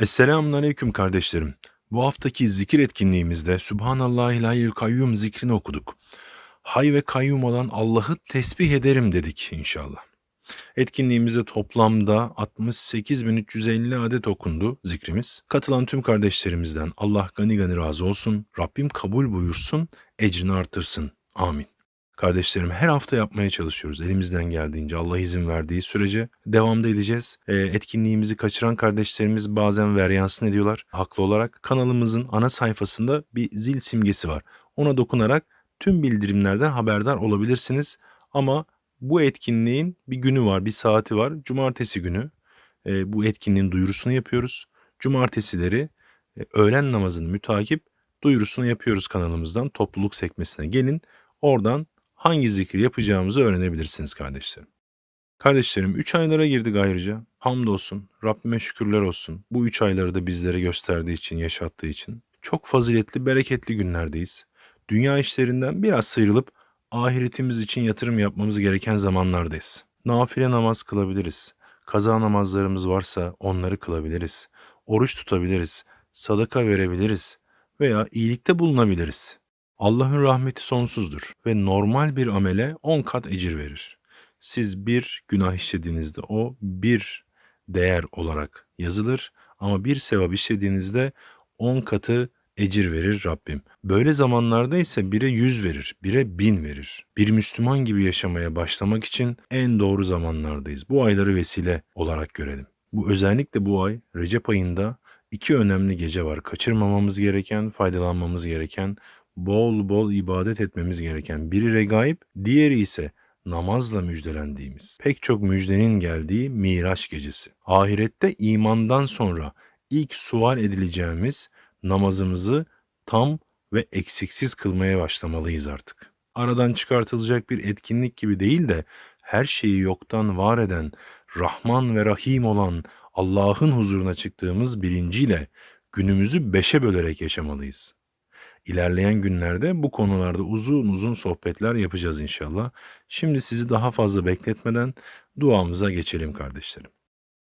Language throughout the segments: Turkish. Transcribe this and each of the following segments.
Esselamun Aleyküm kardeşlerim. Bu haftaki zikir etkinliğimizde Sübhanallahil Hayyül Kayyum zikrini okuduk. Hay ve kayyum olan Allah'ı tesbih ederim dedik inşallah. Etkinliğimizde toplamda 68.350 adet okundu zikrimiz. Katılan tüm kardeşlerimizden Allah gani gani razı olsun, Rabbim kabul buyursun, ecrini artırsın. Amin. Kardeşlerim her hafta yapmaya çalışıyoruz. Elimizden geldiğince Allah izin verdiği sürece devamda edeceğiz. E, etkinliğimizi kaçıran kardeşlerimiz bazen veryansın ediyorlar. Haklı olarak kanalımızın ana sayfasında bir zil simgesi var. Ona dokunarak tüm bildirimlerden haberdar olabilirsiniz. Ama bu etkinliğin bir günü var, bir saati var. Cumartesi günü e, bu etkinliğin duyurusunu yapıyoruz. Cumartesileri e, öğlen namazını mütakip duyurusunu yapıyoruz kanalımızdan. Topluluk sekmesine gelin. Oradan hangi zikri yapacağımızı öğrenebilirsiniz kardeşlerim. Kardeşlerim 3 aylara girdik ayrıca. Hamdolsun, Rabbime şükürler olsun. Bu 3 ayları da bizlere gösterdiği için, yaşattığı için. Çok faziletli, bereketli günlerdeyiz. Dünya işlerinden biraz sıyrılıp ahiretimiz için yatırım yapmamız gereken zamanlardayız. Nafile namaz kılabiliriz. Kaza namazlarımız varsa onları kılabiliriz. Oruç tutabiliriz. Sadaka verebiliriz. Veya iyilikte bulunabiliriz. Allah'ın rahmeti sonsuzdur ve normal bir amele 10 kat ecir verir. Siz bir günah işlediğinizde o bir değer olarak yazılır ama bir sevap işlediğinizde 10 katı ecir verir Rabbim. Böyle zamanlarda ise bire 100 verir, bire 1000 verir. Bir Müslüman gibi yaşamaya başlamak için en doğru zamanlardayız. Bu ayları vesile olarak görelim. Bu özellikle bu ay Recep ayında iki önemli gece var. Kaçırmamamız gereken, faydalanmamız gereken bol bol ibadet etmemiz gereken biri regaib, diğeri ise namazla müjdelendiğimiz, pek çok müjdenin geldiği Miraç gecesi. Ahirette imandan sonra ilk sual edileceğimiz namazımızı tam ve eksiksiz kılmaya başlamalıyız artık. Aradan çıkartılacak bir etkinlik gibi değil de her şeyi yoktan var eden, Rahman ve Rahim olan Allah'ın huzuruna çıktığımız bilinciyle günümüzü beşe bölerek yaşamalıyız. İlerleyen günlerde bu konularda uzun uzun sohbetler yapacağız inşallah. Şimdi sizi daha fazla bekletmeden duamıza geçelim kardeşlerim.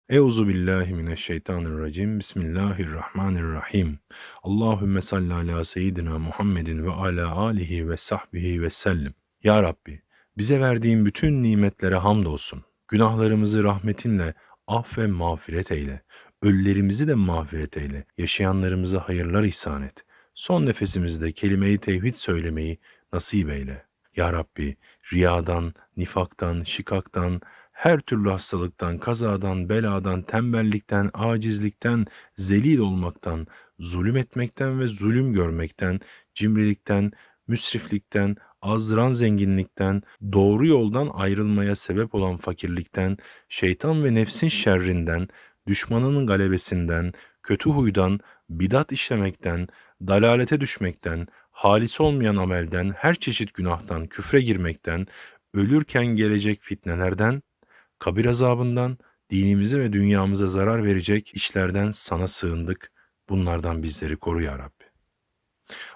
Euzu billahi mineşşeytanirracim. Bismillahirrahmanirrahim. Allahümme salli ala seyyidina Muhammedin ve ala alihi ve sahbihi ve sellim. Ya Rabbi, bize verdiğin bütün nimetlere hamdolsun. Günahlarımızı rahmetinle af ve mağfiret eyle. Ölülerimizi de mağfiret eyle. Yaşayanlarımıza hayırlar ihsan et. Son nefesimizde kelime-i tevhid söylemeyi nasip eyle. Ya Rabbi, riyadan, nifaktan, şikaktan, her türlü hastalıktan, kazadan, beladan, tembellikten, acizlikten, zelil olmaktan, zulüm etmekten ve zulüm görmekten, cimrilikten, müsriflikten, azdıran zenginlikten, doğru yoldan ayrılmaya sebep olan fakirlikten, şeytan ve nefsin şerrinden, düşmanının galebesinden, kötü huydan, bidat işlemekten, dalalete düşmekten, halis olmayan amelden, her çeşit günahtan, küfre girmekten, ölürken gelecek fitnelerden, kabir azabından, dinimize ve dünyamıza zarar verecek işlerden sana sığındık. Bunlardan bizleri koru ya Rabbi.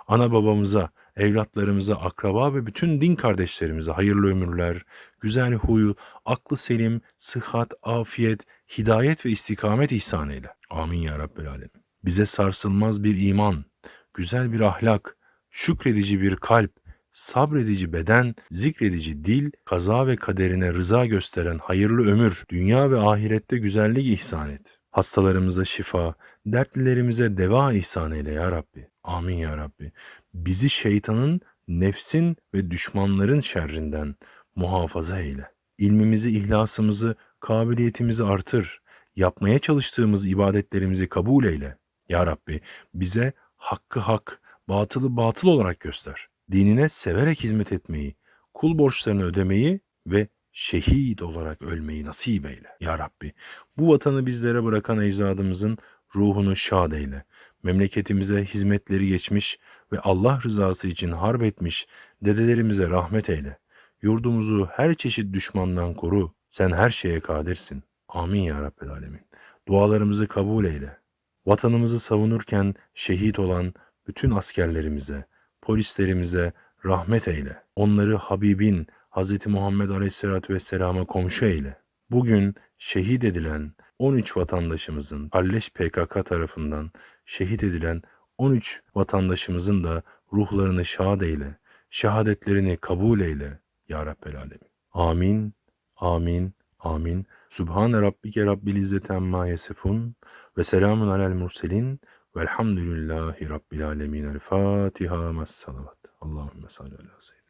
Ana babamıza, evlatlarımıza, akraba ve bütün din kardeşlerimize hayırlı ömürler, güzel huyu, aklı selim, sıhhat, afiyet, hidayet ve istikamet ihsan eyle. Amin ya Rabbel Alemin. Bize sarsılmaz bir iman, güzel bir ahlak, şükredici bir kalp, sabredici beden, zikredici dil, kaza ve kaderine rıza gösteren hayırlı ömür, dünya ve ahirette güzellik ihsan et. Hastalarımıza şifa, dertlilerimize deva ihsan eyle ya Rabbi. Amin ya Rabbi. Bizi şeytanın, nefsin ve düşmanların şerrinden muhafaza eyle. İlmimizi, ihlasımızı, kabiliyetimizi artır. Yapmaya çalıştığımız ibadetlerimizi kabul eyle. Ya Rabbi bize hakkı hak, batılı batıl olarak göster. Dinine severek hizmet etmeyi, kul borçlarını ödemeyi ve şehit olarak ölmeyi nasip eyle. Ya Rabbi bu vatanı bizlere bırakan ecdadımızın ruhunu şad eyle. Memleketimize hizmetleri geçmiş ve Allah rızası için harp etmiş dedelerimize rahmet eyle. Yurdumuzu her çeşit düşmandan koru. Sen her şeye kadirsin. Amin ya Rabbel Alemin. Dualarımızı kabul eyle. Vatanımızı savunurken şehit olan bütün askerlerimize, polislerimize rahmet eyle. Onları Habibin Hz. Muhammed Aleyhisselatü Vesselam'a komşu eyle. Bugün şehit edilen 13 vatandaşımızın Halleş PKK tarafından şehit edilen 13 vatandaşımızın da ruhlarını şad eyle, şehadetlerini kabul eyle ya Rabbel Alemin. Amin, amin, amin. Subhane Rabbike Rabbil İzzeti Amma Yesifun ve selamun alel murselin velhamdülillahi Rabbil Alemin. El Fatiha mes salavat. Allahümme salli ala seyyidina.